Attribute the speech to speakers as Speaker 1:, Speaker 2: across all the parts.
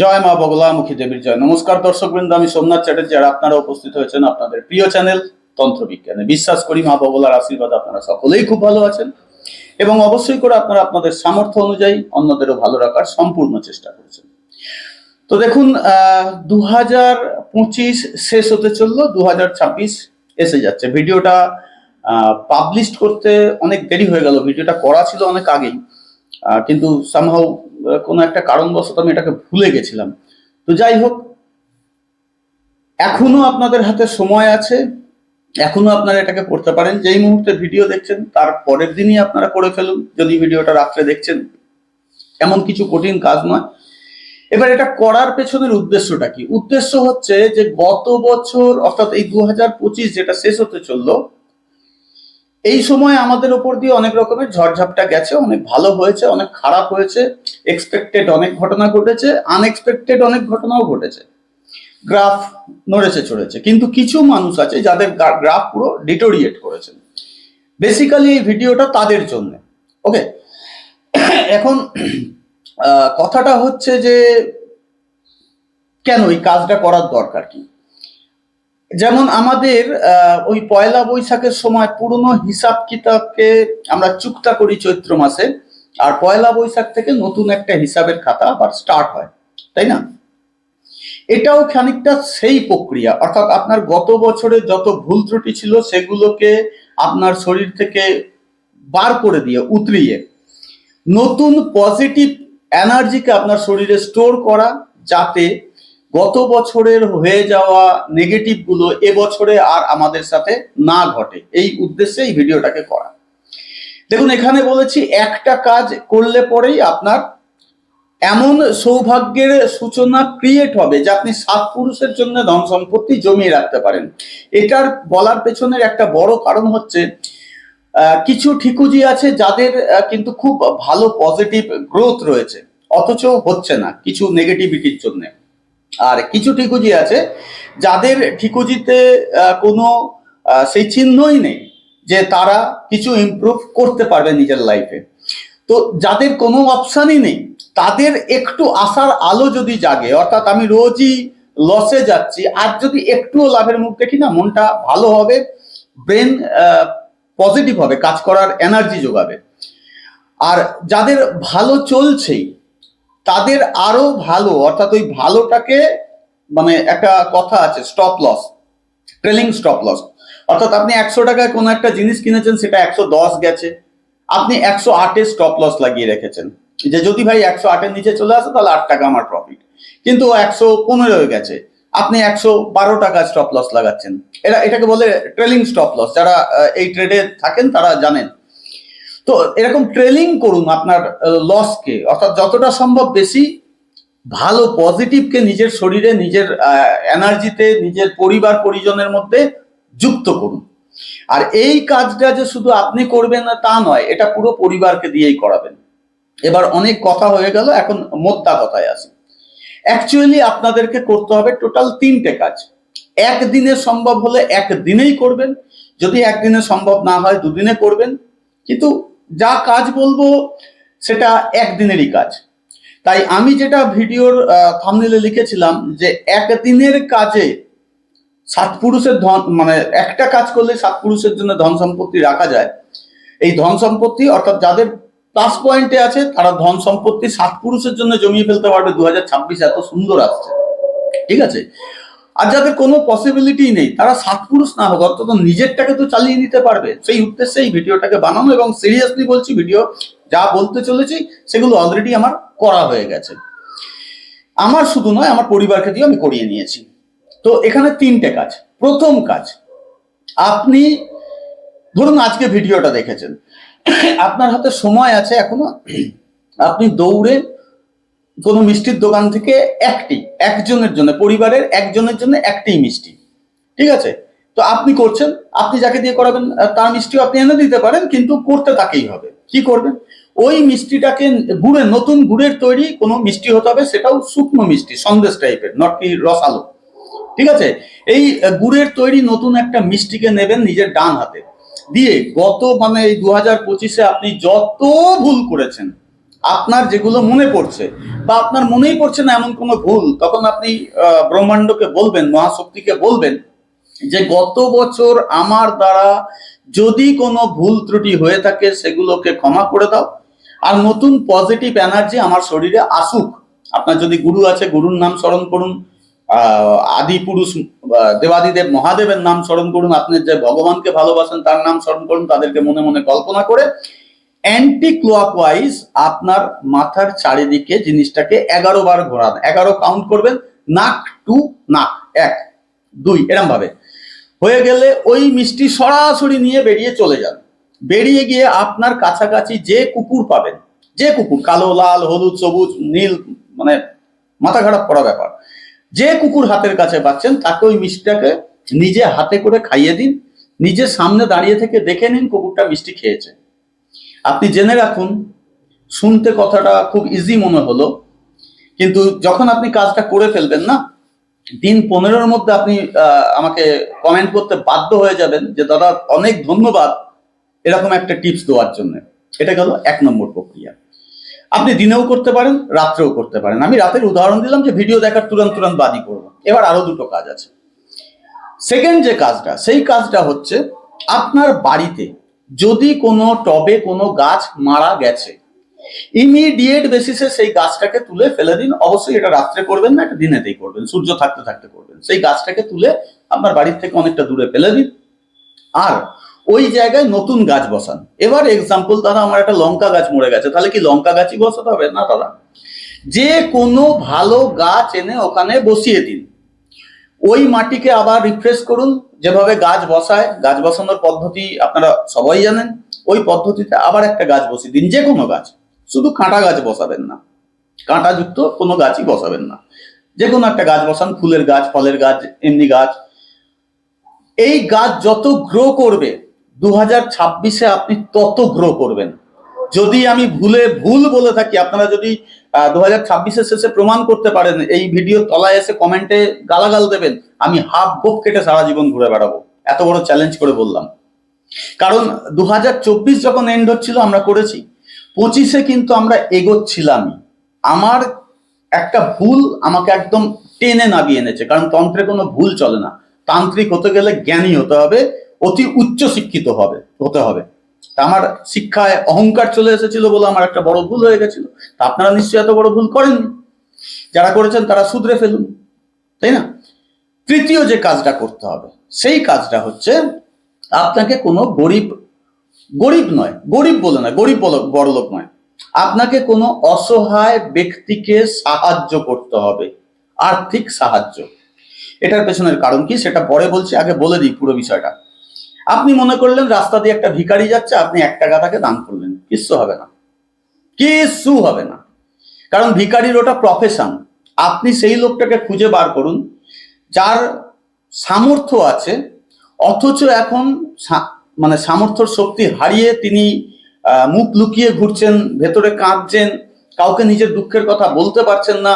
Speaker 1: জয় মা বগলামুখী দেবীর জয়। নমস্কার দর্শক বৃন্দ আমি সোমনাথ চ্যাটার্জি আর আপনারা উপস্থিত হয়েছেন আপনাদের প্রিয় চ্যানেল তন্ত্র বিজ্ঞানে বিশ্বাস করি মা বগলার আশীর্বাদ আপনারা সকলেই খুব ভালো আছেন এবং অবশ্যই করে আপনারা আপনাদের সামর্থ্য অনুযায়ী অন্যদেরও ভালো রাখার সম্পূর্ণ চেষ্টা করেছেন। তো দেখুন দু হাজার পঁচিশ শেষ হতে চলল দু হাজার ছাব্বিশ এসে যাচ্ছে। ভিডিওটা পাবলিশ করতে অনেক দেরি হয়ে গেল। ভিডিওটা করা ছিল অনেক আগেই। কিন্তু সামহাও কোনো একটা কারণবশত আমি এটাকে ভুলে গেছিলাম। তো যাই হোক, এখনও আপনাদের হাতে সময় আছে, এখনও আপনারা এটাকে করতে পারেন। যেই মুহূর্তে ভিডিও দেখছেন, তার পরের দিনই আপনারা করে ফেলুন। যদি ভিডিওটা রাত্রে দেখছেন, এমন কিছু কঠিন কাজ নয়। এবার এটা করার পেছনের উদ্দেশ্যটা কি? উদ্দেশ্য হচ্ছে যে গত বছর, অর্থাৎ এই দু হাজার পঁচিশ যেটা শেষ হতে চলল এই সময় আমাদের ওপর দিয়ে অনেক রকমের ঝড়ঝাপটা গেছে, অনেক ভালো হয়েছে, অনেক খারাপ হয়েছে এক্সপেক্টেড অনেক ঘটনা ঘটেছে আনএক্সপেক্টেড অনেক ঘটনাও ঘটেছে। গ্রাফ নড়েছে চড়েছে, কিন্তু কিছু মানুষ আছে যাদের গ্রাফ পুরো ডিটোরিয়েট করেছে। বেসিক্যালি এই ভিডিওটা তাদের জন্য। ওকে এখন কথাটা হচ্ছে যে, কেন এই কাজটা করার দরকার কি? যেমন আমাদের ওই পয়লা বৈশাখের সময় পুরনো হিসাব কিতাবকে আমরা চুক্তা করি চৈত্র মাসে, আর পয়লা বৈশাখ থেকে নতুন একটা হিসাবের খাতা আবার স্টার্ট হয়, তাই না? এটাও খানিকটা সেই প্রক্রিয়া, অর্থাৎ আপনার গত বছরে যত ভুল ত্রুটি ছিল সেগুলোকে আপনার শরীর থেকে বার করে দিয়ে উতরিয়ে নতুন পজিটিভ এনার্জিকে আপনার শরীরে স্টোর করা যাতে গত বছরের হয়ে যাওয়া নেগেটিভগুলো এবছরে আর আমাদের সাথে না ঘটে। এই উদ্দেশ্যে এই ভিডিওটাকে করা। দেখুন, এখানে বলেছি একটা কাজ করলে পরেই আপনার এমন সৌভাগ্যের সূচনা ক্রিয়েট হবে যে আপনি সাত পুরুষের জন্য ধন সম্পত্তি জমিয়ে রাখতে পারেন। এটার বলার পেছনের একটা বড় কারণ হচ্ছে কিছু ঠিকুজি আছে যাদের কিন্তু খুব ভালো পজিটিভ গ্রোথ রয়েছে। অথচ হচ্ছে না, কিছু নেগেটিভিটির জন্য। আর কিছু ঠিকুজি আছে, যাদের ঠিকুজিতে কোনো সেই চিহ্নই নেই যে তারা কিছু ইমপ্রুভ করতে পারবে নিজের লাইফে তো যাদের কোনো অপশানই নেই, তাদের একটু আসার আলো যদি জাগে, অর্থাৎ আমি রোজই লসে যাচ্ছি, আর যদি একটুও লাভের মুখ দেখি না, মনটা ভালো হবে ব্রেন পজিটিভ হবে, কাজ করার এনার্জি যোগাবে। আর যাদের ভালো চলছেই তাদের আরও ভালো, অর্থাৎ ওই ভালোটাকে মানে একটা কথা আছে stop loss trailing stop loss অর্থাৎ আপনি একশো টাকায় কোনো একটা জিনিস কিনেছেন, সেটা একশো দশ গেছে। আপনি একশো আটে স্টপ লস লাগিয়ে রেখেছেন। যে যদি ভাই একশো আটের নিচে চলে আসে, তাহলে আট টাকা আমার প্রফিট কিন্তু একশো পনেরো হয়ে গেছে। আপনি একশো বারো টাকা স্টপ লস লাগাচ্ছেন। এটা এটাকে বলে ট্রেলিং স্টপ লস যারা এই ট্রেডে থাকেন, তারা জানেন। তো এরকম ট্রেলিং করুন আপনার লসকে অর্থাৎ যতটা সম্ভব বেশি ভালো পজিটিভকে নিজের শরীরে, নিজের এনার্জিতে নিজের পরিবার, পরিজনের মধ্যে যুক্ত করুন। আর এই কাজটা যে শুধু আপনি করবেন না, তা নয়, এটা পুরো পরিবারকে দিয়েই করাবেন। এবার অনেক কথা হয়ে গেল, এখন মোদ্দা কথায় আসি। অ্যাকচুয়ালি আপনাদেরকে করতে হবে টোটাল তিনটে কাজ। একদিনে সম্ভব হলে একদিনেই করবেন। যদি একদিনে সম্ভব না হয়, দুদিনে করবেন। কিন্তু যা কাজ বলব সেটা একদিনেরই কাজ। তাই আমি যেটা ভিডিওর থামনেলে লিখেছিলাম যে একদিনের কাজে সাত পুরুষের ধন মানে একটা কাজ করলে সাত পুরুষের জন্য ধন সম্পত্তি রাখা যায়। এই ধন সম্পত্তি অর্থাৎ যাদের প্লাস পয়েন্টে আছে, তারা ধন সম্পত্তি সাত পুরুষের জন্য জমিয়ে ফেলতে পারবে। দু ছাব্বিশ এত সুন্দর আসছে। ঠিক আছে? আর যাদের কোনো পসিবিলিটি নেই, তারা সাত পুরুষ না হোক, অন্তত নিজেরটাকে তো চালিয়ে নিতে পারবে। সেই উদ্দেশ্যে এই ভিডিওটাকে বানানো এবং সিরিয়াসলি বলছি ভিডিও যা বলতে চলেছি, সেগুলো অলরেডি আমার করা হয়ে গেছে। আমার শুধু নয়, আমার পরিবারকে দিয়ে আমি করিয়ে নিয়েছি। তো এখানে তিনটে কাজ। প্রথম কাজ, আপনি ধরুন আজকে ভিডিওটা দেখেছেন। আপনার হাতে সময় আছে এখনও। আপনি দৌড়ে কোনো মিষ্টির দোকান থেকে একটি, একজনের জন্য, পরিবারের একজনের জন্য একটি মিষ্টি। ঠিক আছে? তো আপনি করছেন, আপনি যাকে দিয়ে করাবেন তার মিষ্টিও আপনি এনে দিতে পারেন, কিন্তু করতে তাকেই হবে। কি করবেন? ওই মিষ্টিটাকে গুড়ের নতুন গুড়ের তৈরি কোনো মিষ্টি হতে হবে, সেটাও শুকনো মিষ্টি, সন্দেশ টাইপের নট কি রসালো। ঠিক আছে? এই গুড়ের তৈরি নতুন একটা মিষ্টিকে নেবেন নিজের ডান হাতে। দিয়ে গত মানে এই দু হাজার পঁচিশে আপনি যত ভুল করেছেন আপনার যেগুলো মনে পড়ছে বা আপনার মনেই পড়ছে না এমন কোনো ভুল, তখন আপনি ব্রহ্মাণ্ডকে বলবেন, মহাশক্তিকে বলবেন যে গত বছর আমার দ্বারা যদি কোনো ভুল ত্রুটি হয়ে থাকে সেগুলোকে ক্ষমা করে দাও আর নতুন পজিটিভ এনার্জি আমার শরীরে আসুক। আপনার যদি গুরু আছে, গুরুর নাম স্মরণ করুন আদি পুরুষ দেবাদিদেব মহাদেবের নাম স্মরণ করুন, আপনি যে ভগবানকে ভালোবাসেন তার নাম স্মরণ করুন, তাদেরকে মনে মনে কল্পনা করে অ্যান্টি ক্লকওয়াইজ আপনার মাথার চারিদিকে জিনিসটাকে এগারো বার ঘোরান। এগারো কাউন্ট করবেন, নাক, টু, নাক, এক, দুই, এরম ভাবে। হয়ে গেলে ওই মিষ্টি সরাসরি নিয়ে বেরিয়ে চলে যান। বেরিয়ে গিয়ে আপনার কাছাকাছি যে কুকুর পাবেন, যে কুকুর, কালো, লাল, হলুদ, সবুজ, নীল মানে মাথা খারাপ করা ব্যাপার, যে কুকুর হাতের কাছে পাচ্ছেন, তাকে ওই মিষ্টিটাকে নিজে হাতে করে খাইয়ে দিন নিজের সামনে দাঁড়িয়ে থেকে দেখে নিন কুকুরটা মিষ্টি খেয়েছে। আপনি জেনে রাখুন, শুনতে কথাটা খুব ইজি মনে হলো, কিন্তু যখন আপনি কাজটা করে ফেলবেন না, দিন পনেরোর মধ্যে আপনি আমাকে কমেন্ট করতে বাধ্য হয়ে যাবেন যে, দাদা, অনেক ধন্যবাদ এরকম একটা টিপস দেওয়ার জন্য। এটা গেল এক নম্বর প্রক্রিয়া। আপনি দিনেও করতে পারেন, রাত্রেও করতে পারেন। আমি রাতের উদাহরণ দিলাম যে ভিডিও দেখার তুরন্ত তুরন্ত বাদই করব। এবার আরও দুটো কাজ আছে। সেকেন্ড যে কাজটা, সেই কাজটা হচ্ছে, আপনার বাড়িতে যদি কোনো টবে কোনো গাছ মারা গেছে ইমিডিয়েট বেসিসে সেই গাছটাকে তুলে ফেলে দিন। অবশ্যই এটা রাত্রে করবেন না, এটা দিনেতেই করবেন। সূর্য থাকতে থাকতে করবেন। সেই গাছটাকে তুলে আপনার বাড়ির থেকে অনেকটা দূরে ফেলে দিন। আর ওই জায়গায় নতুন গাছ বসান। এবার এক্সাম্পল দাদা, আমার একটা লঙ্কা গাছ মরে গেছে। তাহলে কি লঙ্কা গাছই বসাতে হবে? না, দাদা। যে কোনো ভালো গাছ এনে ওখানে বসিয়ে দিন। ওই মাটিকে আবার রিফ্রেশ করুন। যেভাবে গাছ বসায়, গাছ বসানোর পদ্ধতি আপনারা সবাই জানেন, ওই পদ্ধতিতে আবার একটা গাছ বসিয়ে দিন, যে কোনো গাছ। শুধু কাঁটা গাছ বসাবেন না। কাঁটাযুক্ত কোনো গাছই বসাবেন না। যে কোনো একটা গাছ বসান, ফুলের গাছ, ফলের গাছ, এমনি গাছ। এই গাছ যত গ্রো করবে, দু হাজার ছাব্বিশে আপনি তত গ্রো করবেন। যদি আমি ভুলে ভুল বলে থাকি, আপনারা যদি দু হাজার ছাব্বিশের শেষে প্রমাণ করতে পারেন, এই ভিডিও তলায় এসে কমেন্টে গালাগাল দেবেন, আমি হাফ গোপ কেটে সারা জীবন ঘুরে বেড়াবো। এত বড় চ্যালেঞ্জ করে বললাম। কারণ দু হাজার চব্বিশ যখন এন্ড হচ্ছিল, আমরা করেছি। পঁচিশে কিন্তু আমরা এগোচ্ছিলামই। আমার একটা ভুল আমাকে একদম টেনে নামিয়ে এনেছে, কারণ তন্ত্রে কোনো ভুল চলে না। তান্ত্রিক হতে গেলে জ্ঞানী হতে হবে, অতি উচ্চ শিক্ষিত হবে, হতে হবে। আমার শিক্ষায় অহংকার চলে এসেছিল বলে আমার একটা বড় ভুল হয়ে গেছিল। তা আপনারা নিশ্চয়ই এত বড় ভুল করেননি। যারা করেছেন তারা শুধরে ফেলুন, তাই না? তৃতীয় যে কাজটা করতে হবে, সেই কাজটা হচ্ছে আপনাকে কোনো গরিব গরিব নয়, গরিব বলে না, গরিব বড়- বড়লোক নয়। আপনাকে কোনো অসহায় ব্যক্তিকে সাহায্য করতে হবে, আর্থিক সাহায্য। এটার পেছনের কারণ কি? সেটা পরে বলছি, আগে বলে দিই পুরো বিষয়টা। আপনি মনে করলেন রাস্তা দিয়ে একটা ভিখারি যাচ্ছে, আপনি এক টাকা তাকে দান করলেন। কিচ্ছু হবে না। কিচ্ছু হবে না। কারণ ভিখারির ওটা প্রফেশন আপনি সেই লোকটাকে খুঁজে বার করুন, যার সামর্থ্য আছে, অথচ এখন মানে সামর্থ্যর শক্তি হারিয়ে তিনি মুখ লুকিয়ে ঘুরছেন, ভেতরে কাঁদছেন, কাউকে নিজের দুঃখের কথা বলতে পারছেন না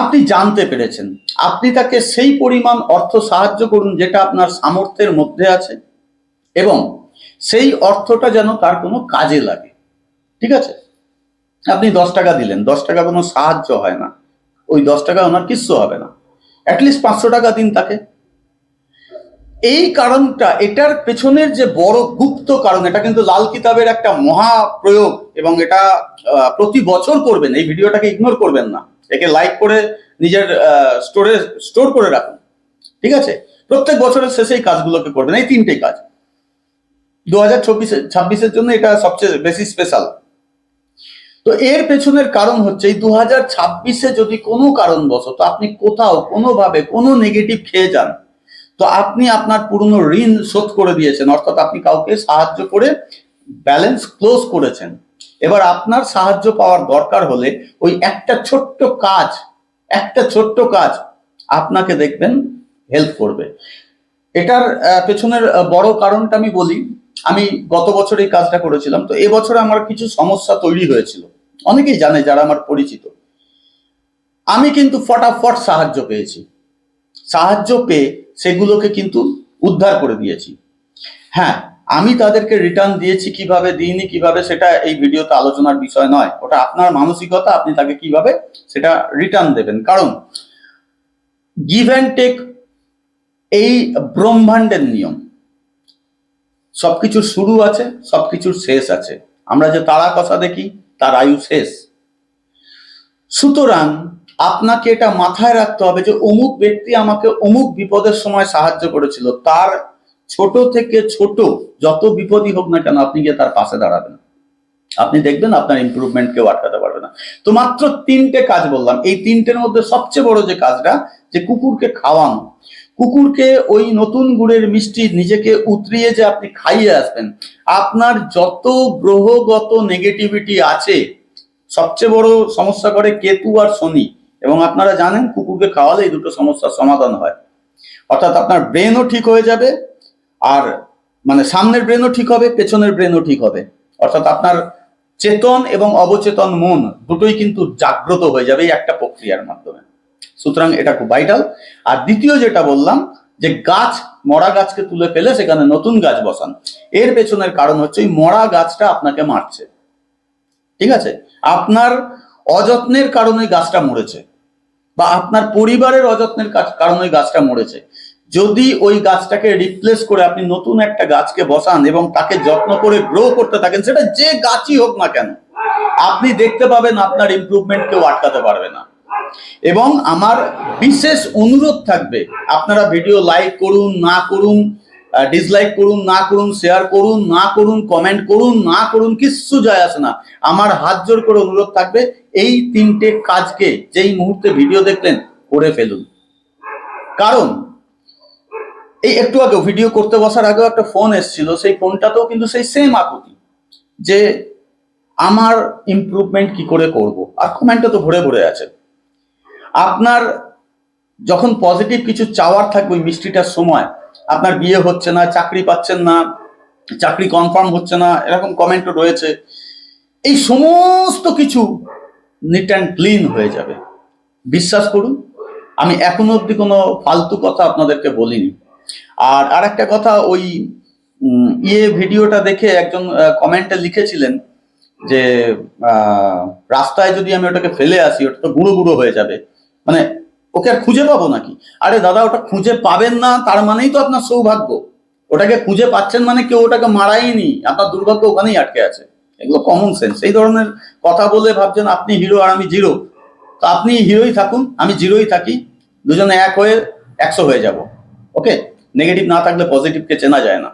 Speaker 1: আপনি জানতে পেরেছেন। আপনি তাকে সেই পরিমাণ অর্থ সাহায্য করুন যেটা আপনার সামর্থ্যের মধ্যে আছে এবং সেই অর্থটা যেন তার কোনো কাজে লাগে। ঠিক আছে? আপনি দশ টাকা দিলেন, দশ টাকা কোনো সাহায্য হয় না। ওই দশ টাকা ওনার কিচ্ছু হবে না। অ্যাটলিস্ট পাঁচশো টাকা দিন তাকে। এই কারণটা, এটার পেছনের যে বড় গুপ্ত কারণ, এটা কিন্তু লাল কিতাবের একটা মহা প্রয়োগ এবং এটা প্রতি বছর করবেন। এই ভিডিওটাকে ইগনোর করবেন না। একে লাইক করে নিজের স্টোরে স্টোর করে রাখুন। ঠিক আছে? প্রত্যেক বছরের শেষে এই কাজগুলোকে করবেন। এই তিনটেই কাজ। দু হাজার চব্বিশে, ছাব্বিশের জন্য এটা সবচেয়ে বেশি স্পেশাল তো এর পেছনের কারণ হচ্ছে, এই দু হাজার ছাব্বিশে যদি কোনো কারণবশত আপনি কোথাও কোনোভাবে কোনো নেগেটিভ খেয়ে যান, তো আপনি আপনার পুরনো ঋণ শোধ করে দিয়েছেন। অর্থাৎ আপনি কাউকে সাহায্য করে ব্যালেন্স ক্লোজ করেছেন। এবার আপনার সাহায্য পাওয়ার দরকার হলে ওই একটা ছোট্ট কাজ, একটা ছোট্ট কাজ আপনাকে দেখবেন হেল্প করবে। এটার পেছনের বড় কারণটা আমি বলি, আমি গত বছর এই কাজটা করেছিলাম, তো এবছর আমার কিছু সমস্যা তৈরি হয়েছিল। অনেকেই জানে যারা আমার পরিচিত। আমি কিন্তু ফটাফট সাহায্য পেয়েছি। সাহায্য পেয়ে সেগুলোকে কিন্তু উদ্ধার করে দিয়েছি। হ্যাঁ আমি তাদেরকে রিটার্ন দিয়েছি কীভাবে, দিইনি কীভাবে, সেটা এই ভিডিওতে আলোচনার বিষয় নয়। ওটা আপনার মানসিকতা, আপনি তাকে কীভাবে সেটা রিটার্ন দেবেন। কারণ গিভ অ্যান্ড টেক এই ব্রহ্মাণ্ডের নিয়ম। সবকিছুর শুরু আছে, সবকিছুর শেষ আছে। আমরা যে তারা কথা দেখি, তার আয়ু শেষ। সুতরাং আপনাকে এটা মাথায় রাখতে হবে যে অমুক ব্যক্তি আমাকে অমুক বিপদের সময় সাহায্য করেছিল, তার ছোট থেকে ছোট যত বিপদই হোক না কেন আপনি গিয়ে তার পাশে দাঁড়াবেন। আপনি দেখবেন আপনার ইমপ্রুভমেন্ট কেউ আটকাতে পারবে না। তো মাত্র তিনটে কাজ বললাম। এই তিনটের মধ্যে সবচেয়ে বড় যে কাজটা, যে কুকুরকে খাওয়ানো। কুকুরকে ওই নতুন গুড়ের মিষ্টি নিজেকে উতরিয়ে যে আপনি খাইয়ে আসবেন, আপনার যত গ্রহগত নেগেটিভিটি আছে, সবচেয়ে বড় সমস্যা করে কেতু আর শনি। এবং আপনারা জানেন, কুকুরকে খাওয়ালে এই দুটো সমস্যার সমাধান হয়। অর্থাৎ আপনার ব্রেনও ঠিক হয়ে যাবে আর মানে সামনের ব্রেনও ঠিক হবে, পেছনের ব্রেনও ঠিক হবে। অর্থাৎ আপনার চেতন এবং অবচেতন মন দুটোই কিন্তু জাগ্রত হয়ে যাবে এই একটা প্রক্রিয়ার মাধ্যমে। সুতরাং এটা খুব ভাইটাল আর দ্বিতীয় যেটা বললাম, যে গাছ, মরা গাছকে তুলে ফেলে সেখানে নতুন গাছ বসান। এর পেছনের কারণ হচ্ছে ওই মরা গাছটা আপনাকে মারছে। ঠিক আছে? আপনার অযত্নের কারণে গাছটা মরেছে। বা আপনার পরিবারের অযত্নের কারণে গাছটা মরেছে। যদি ওই গাছটাকে রিপ্লেস করে আপনি নতুন একটা গাছকে বসান এবং তাকে যত্ন করে গ্রো করতে থাকেন, সেটা যে গাছই হোক না কেন, আপনি দেখতে পাবেন আপনার ইমপ্রুভমেন্ট কেউ আটকাতে পারবে না। এবং আমার বিশেষ অনুরোধ থাকবে, আপনারা ভিডিও লাইক করুন, না করুন ডিসলাইক করুন, না করুন শেয়ার করুন, না করুন কমেন্ট করুন, না করুন, কিচ্ছু যায় আসে না। আমার হাত জোর করে অনুরোধ থাকবে, এই তিনটে কাজকে যেই মুহূর্তে ভিডিও দেখলেন, করে ফেলুন। কারণ এই একটু আগে ভিডিও করতে বসার আগেও একটা ফোন এসেছিল, সেই ফোনটাতেও কিন্তু সেই সেম আকুতি, যে আমার ইমপ্রুভমেন্ট কি করে করব? আর কমেন্টটা তো ভরে ভরে আছে। আপনার যখন পজিটিভ কিছু চাওয়ার থাকবে ওই মিষ্টিটার সময়, আপনার বিয়ে হচ্ছে না, চাকরি পাচ্ছেন না, চাকরি কনফার্ম হচ্ছে না, এরকম কমেন্টও রয়েছে, এই সমস্ত কিছু নিট অ্যান্ড ক্লিন হয়ে যাবে। বিশ্বাস করুন, আমি এখনও অবধি কোনো ফালতু কথা আপনাদেরকে বলিনি। আর আর একটা কথা, ওই ইয়ে ভিডিওটা দেখে একজন কমেন্টে লিখেছিলেন যে রাস্তায় যদি আমি ওটাকে ফেলে আসি, ওটা তো গুঁড়ো গুঁড়ো হয়ে যাবে। মানে ওকে আর খুঁজে পাবো নাকি? আরে দাদা, ওটা খুঁজে পাবেন না, তার মানেই তো আপনার সৌভাগ্য। ওটাকে খুঁজে পাচ্ছেন মানে কেউ ওটাকে মারাইনি আপনার দুর্ভাগ্য ওখানেই আটকে আছে। এগুলো কমন সেন্স এই ধরনের কথা বলে ভাবছেন, আপনি হিরো আর আমি জিরো। তো আপনি হিরোই থাকুন, আমি জিরোই থাকি, দুজনে এক হয়ে একশো হয়ে যাব। ওকে? নেগেটিভ না থাকলে পজিটিভকে চেনা যায় না।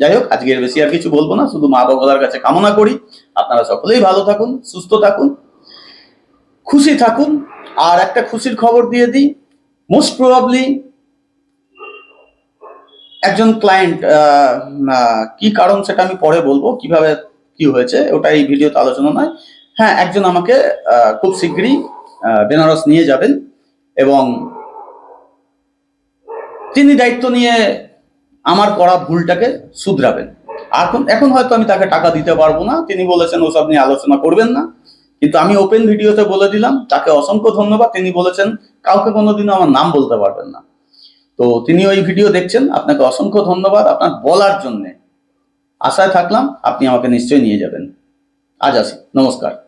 Speaker 1: যাই হোক, আজকে এর বেশি আর কিছু বলব না, শুধু মা বাবার কাছে কামনা করি। আপনারা সকলেই ভালো থাকুন, সুস্থ থাকুন, খুশি থাকুন। আর একটা খুশির খবর দিয়ে দিই মোস্ট প্রবাবলি একজন ক্লায়েন্ট কি কারণ সেটা আমি পরে বলব, কীভাবে কি হয়েছে, ওটা এই ভিডিওতে আলোচনা নয়। হ্যাঁ একজন আমাকে খুব শীঘ্রই বেনারস নিয়ে যাবেন এবং তিনি দায়িত্ব নিয়ে আমার করা ভুলটাকে শুধরাবেন। এখন এখন হয়তো আমি তাকে টাকা দিতে পারব না। তিনি বলেছেন, ওসব নিয়ে আলোচনা করবেন না। কিন্তু আমি ওপেন ভিডিওতে বলে দিলাম, তাকে অসংখ্য ধন্যবাদ। তিনি বলেছেন, কাউকে কোনোদিনও আমার নাম বলতে পারবেন না। তো তিনি ওই ভিডিও দেখছেন। আপনাকে অসংখ্য ধন্যবাদ আপনার বলার জন্যে। আশায় থাকলাম, আপনি আমাকে নিশ্চয়ই নিয়ে যাবেন। আজ আসি। নমস্কার।